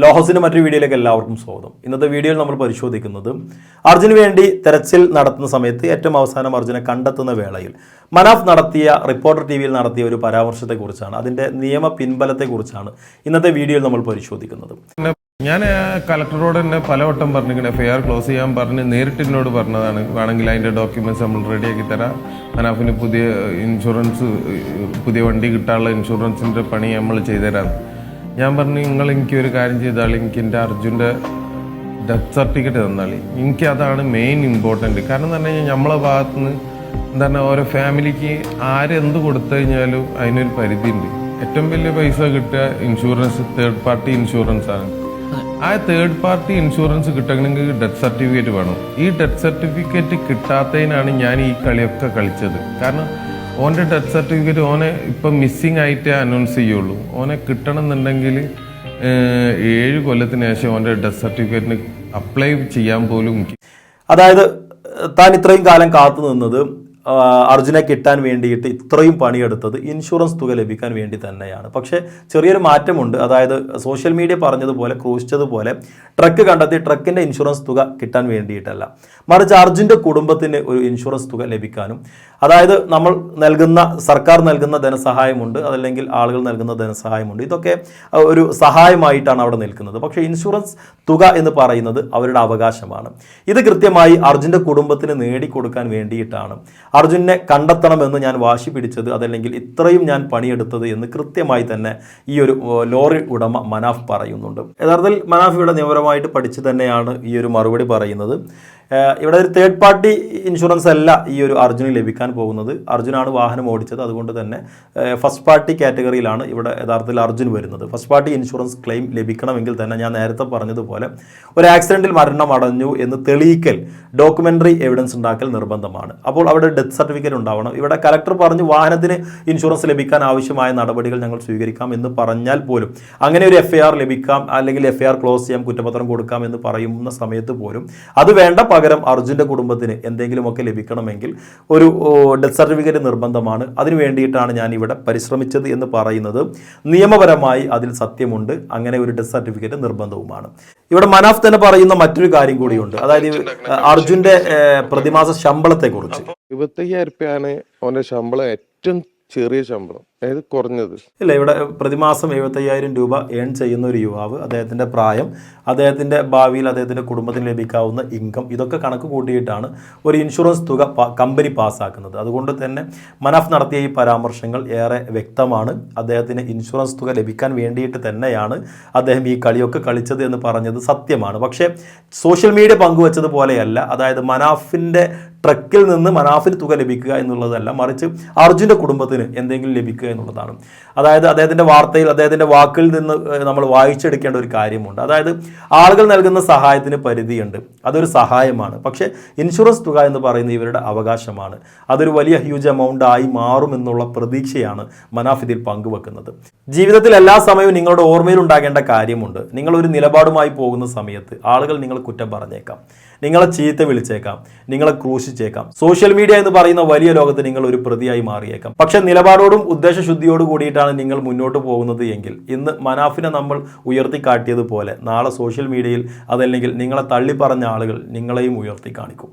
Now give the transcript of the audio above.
ലോഹസിന്റെ മറ്റൊരു വീഡിയോയിലേക്ക് എല്ലാവർക്കും സ്വാഗതം. ഇന്നത്തെ വീഡിയോയിൽ നമ്മൾ പരിശോധിക്കുന്നത് അർജുന് വേണ്ടി തെരച്ചിൽ നടത്തുന്ന സമയത്ത് ഏറ്റവും അവസാനം അർജുനെ കണ്ടെത്തുന്ന വേളയിൽ. മനാഫ് നടത്തിയ റിപ്പോർട്ടർ ടി വിയിൽ നടത്തിയ ഒരു പരാമർശത്തെക്കുറിച്ചാണ് അതിന്റെ നിയമ പിൻബലത്തെക്കുറിച്ചാണ് ഇന്നത്തെ വീഡിയോയിൽ നമ്മൾ പരിശോധിക്കുന്നത്. ഞാൻ കളക്ടറോട് തന്നെ പലവട്ടം പറഞ്ഞിങ്ങനെ എഫ് ഐ ആർ ക്ലോസ് ചെയ്യാൻ പറഞ്ഞ് നേരിട്ട് എന്നോട് പറഞ്ഞതാണ്. വേണമെങ്കിൽ അതിന്റെ ഡോക്യുമെന്റ്സ് നമ്മൾ റെഡിയാക്കി തരാം. മനാഫിന് പുതിയ ഇൻഷുറൻസ് പുതിയ വണ്ടി കിട്ടാനുള്ള ഇൻഷുറൻസിന്റെ പണി നമ്മൾ ചെയ്തുതരാം. ഞാൻ പറഞ്ഞു നിങ്ങൾ എനിക്ക് ഒരു കാര്യം ചെയ്താൽ എനിക്ക് എന്റെ അർജുന്റെ ഡെത്ത് സർട്ടിഫിക്കറ്റ് തന്നാളി. എനിക്ക് അതാണ് മെയിൻ ഇമ്പോർട്ടന്റ് കാരണം എന്ന് പറഞ്ഞു കഴിഞ്ഞാൽ നമ്മളെ ഭാഗത്തു നിന്ന് എന്താണ് ഓരോ ഫാമിലിക്ക് ആരെന്ത് കൊടുത്തു കഴിഞ്ഞാലും അതിനൊരു പരിധി ഉണ്ട് ഏറ്റവും വലിയ പൈസ കിട്ടുക ഇൻഷുറൻസ് തേർഡ് പാർട്ടി ഇൻഷുറൻസ് ആണ്. ആ തേർഡ് പാർട്ടി ഇൻഷുറൻസ് കിട്ടണമെങ്കിൽ ഡെത്ത് സർട്ടിഫിക്കറ്റ് വേണം. ഈ ഡെത്ത് സർട്ടിഫിക്കറ്റ് കിട്ടാത്തതിനാണ് ഞാൻ ഈ കളിയൊക്കെ കളിച്ചത്. കാരണം ഓന്റെ ഡെത്ത് സർട്ടിഫിക്കറ്റ് ഓനെ ഇപ്പം മിസ്സിങ് ആയിട്ടേ അനൗൺസ് ചെയ്യുള്ളൂ. ഓനെ കിട്ടണം എന്നുണ്ടെങ്കിൽ ഏഴ് കൊല്ലത്തിന് ശേഷം ഓന്റെ ഡെത്ത് സർട്ടിഫിക്കറ്റിന് അപ്ലൈ ചെയ്യാൻ പോലും അതായത് താൻ ഇത്രയും കാലം കാത്തു നിന്നത് അർജുനെ കിട്ടാൻ വേണ്ടിയിട്ട് ഇത്രയും പണിയെടുത്തത് ഇൻഷുറൻസ് തുക ലഭിക്കാൻ വേണ്ടി തന്നെയാണ്. പക്ഷേ ചെറിയൊരു മാറ്റമുണ്ട്. അതായത് സോഷ്യൽ മീഡിയ പറഞ്ഞതുപോലെ ക്രൂശിച്ചതുപോലെ ട്രക്ക് കണ്ടെത്തി ട്രക്കിന്റെ ഇൻഷുറൻസ് തുക കിട്ടാൻ വേണ്ടിയിട്ടല്ല. മറിച്ച് അർജുന്റെ കുടുംബത്തിന് ഒരു ഇൻഷുറൻസ് തുക ലഭിക്കാനും അതായത് നമ്മൾ നൽകുന്ന സർക്കാർ നൽകുന്ന ധനസഹായമുണ്ട് അതല്ലെങ്കിൽ ആളുകൾ നൽകുന്ന ധനസഹായമുണ്ട്. ഇതൊക്കെ ഒരു സഹായമായിട്ടാണ് അവിടെ നിൽക്കുന്നത്. പക്ഷേ ഇൻഷുറൻസ് തുക എന്ന് പറയുന്നത് അവരുടെ അവകാശമാണ്. ഇത് കൃത്യമായി അർജുന്റെ കുടുംബത്തിന് നേടിക്കൊടുക്കാൻ വേണ്ടിയിട്ടാണ്. അർജുനെ കണ്ടെത്തണമെന്ന് ഞാൻ വാശി പിടിച്ചത് അതല്ലെങ്കിൽ ഇത്രയും ഞാൻ പണിയെടുത്തത് എന്ന് കൃത്യമായി തന്നെ ഈ ഒരു ലോറി ഉടമ മനാഫ് പറയുന്നുണ്ട്. യഥാർത്ഥത്തിൽ മനാഫ് ഇവിടെ നിയമപരമായിട്ട് പഠിച്ച് തന്നെയാണ് ഈ ഒരു മറുപടി പറയുന്നത്. ഇവിടെ ഒരു തേർഡ് പാർട്ടി ഇൻഷുറൻസ് അല്ല ഈ ഒരു അർജുന് ലഭിക്കാൻ പോകുന്നത്. അർജുനാണ് വാഹനം ഓടിച്ചത്. അതുകൊണ്ട് തന്നെ ഫസ്റ്റ് പാർട്ടി കാറ്റഗറിയിലാണ് ഇവിടെ യഥാർത്ഥത്തിൽ അർജുൻ വരുന്നത്. ഫസ്റ്റ് പാർട്ടി ഇൻഷുറൻസ് ക്ലെയിം ലഭിക്കണമെങ്കിൽ തന്നെ ഞാൻ നേരത്തെ പറഞ്ഞതുപോലെ ഒരു ആക്സിഡന്റിൽ മരണം അടഞ്ഞു എന്ന് തെളിയിക്കൽ ഡോക്യുമെന്ററി എവിഡൻസ് ഉണ്ടാക്കൽ നിർബന്ധമാണ്. അപ്പോൾ അവിടെ ഡെത്ത് സർട്ടിഫിക്കറ്റ് ഉണ്ടാവണം. ഇവിടെ കലക്ടർ പറഞ്ഞു വാഹനത്തിന് ഇൻഷുറൻസ് ലഭിക്കാൻ ആവശ്യമായ നടപടികൾ ഞങ്ങൾ സ്വീകരിക്കാം എന്ന് പറഞ്ഞാൽ പോലും അങ്ങനെ ഒരു എഫ് ലഭിക്കാം അല്ലെങ്കിൽ എഫ് ക്ലോസ് ചെയ്യാം കുറ്റപത്രം കൊടുക്കാം എന്ന് പറയുന്ന സമയത്ത് പോലും അത് വേണ്ട പകരം അർജുന്റെ കുടുംബത്തിന് എന്തെങ്കിലുമൊക്കെ ലഭിക്കണമെങ്കിൽ ഒരു ഡെത്ത് സർട്ടിഫിക്കറ്റ് നിർബന്ധമാണ്. അതിനു വേണ്ടിയിട്ടാണ് ഞാൻ ഇവിടെ പരിശ്രമിച്ചത് എന്ന് പറയുന്നത്. നിയമപരമായി അതിൽ സത്യമുണ്ട്. അങ്ങനെ ഒരു ഡെത്ത് സർട്ടിഫിക്കറ്റ് നിർബന്ധവുമാണ്. ഇവിടെ മനാഫ് തന്നെ പറയുന്ന മറ്റൊരു കാര്യം കൂടിയുണ്ട്. അതായത് അർജുന്റെ പ്രതിമാസ ശമ്പളത്തെക്കുറിച്ച്. ഇരുപത്തയ്യായിരം രൂപയാണ് അവന്റെ ശമ്പളം ഏറ്റവും ചെറിയ ശമ്പളം. അതായത് കുറഞ്ഞത്. ഇല്ല ഇവിടെ പ്രതിമാസം എഴുപത്തയ്യായിരം രൂപ ഏൺ ചെയ്യുന്ന ഒരു യുവാവ് അദ്ദേഹത്തിന്റെ പ്രായം അദ്ദേഹത്തിന്റെ ഭാവിയിൽ അദ്ദേഹത്തിന്റെ കുടുംബത്തിന് ലഭിക്കാവുന്ന ഇൻകം ഇതൊക്കെ കണക്ക് കൂട്ടിയിട്ടാണ് ഒരു ഇൻഷുറൻസ് തുക കമ്പനി പാസ്സാക്കുന്നത് അതുകൊണ്ട് തന്നെ മനാഫ് നടത്തിയ ഈ പരാമർശങ്ങൾ ഏറെ വ്യക്തമാണ്. അദ്ദേഹത്തിന് ഇൻഷുറൻസ് തുക ലഭിക്കാൻ വേണ്ടിയിട്ട് തന്നെയാണ് അദ്ദേഹം ഈ കളിയൊക്കെ കളിച്ചത് എന്ന് പറഞ്ഞത് സത്യമാണ്. പക്ഷേ സോഷ്യൽ മീഡിയ പങ്കുവച്ചതുപോലെയല്ല. അതായത് മനാഫിന്റെ ട്രക്കിൽ നിന്ന് മനാഫിൽ തുക ലഭിക്കുക എന്നുള്ളതല്ല മറിച്ച് അർജുന്റെ കുടുംബത്തിന് എന്തെങ്കിലും ലഭിക്കുക എന്നുള്ളതാണ്. അതായത് അദ്ദേഹത്തിന്റെ വാർത്തയിൽ അദ്ദേഹത്തിന്റെ വാക്കിൽ നിന്ന് നമ്മൾ വായിച്ചെടുക്കേണ്ട ഒരു കാര്യമുണ്ട്. അതായത് ആളുകൾ നൽകുന്ന സഹായത്തിന് പരിധിയുണ്ട്. അതൊരു സഹായമാണ്. പക്ഷേ ഇൻഷുറൻസ് തുക എന്ന് പറയുന്നത് ഇവരുടെ അവകാശമാണ്. അതൊരു വലിയ ഹ്യൂജ് എമൗണ്ട് ആയി മാറുമെന്നുള്ള പ്രതീക്ഷയാണ് മനാഫ് ഇതിൽ പങ്കുവെക്കുന്നത്. ജീവിതത്തിൽ എല്ലാ സമയവും നിങ്ങളുടെ ഓർമ്മയിൽ ഉണ്ടാകേണ്ട കാര്യമുണ്ട്. നിങ്ങളൊരു നിലപാടുമായി പോകുന്ന സമയത്ത് ആളുകൾ നിങ്ങൾ കുറ്റം പറഞ്ഞേക്കാം. നിങ്ങളെ ചീത്ത വിളിച്ചേക്കാം നിങ്ങളെ ക്രൂശിച്ചേക്കാം. സോഷ്യൽ മീഡിയ എന്ന് പറയുന്ന വലിയ ലോകത്ത് നിങ്ങൾ ഒരു പ്രതിയായി മാറിയേക്കാം. പക്ഷെ നിലപാടോടും ഉദ്ദേശശുദ്ധിയോടും കൂടിയിട്ടാണ് നിങ്ങൾ മുന്നോട്ട് പോകുന്നത് എങ്കിൽ ഇന്ന് മനാഫിനെ നമ്മൾ ഉയർത്തി കാട്ടിയതുപോലെ നാളെ സോഷ്യൽ മീഡിയയിൽ അതല്ലെങ്കിൽ നിങ്ങളെ തള്ളിപ്പറഞ്ഞ ആളുകൾ നിങ്ങളെയും ഉയർത്തി കാണിക്കും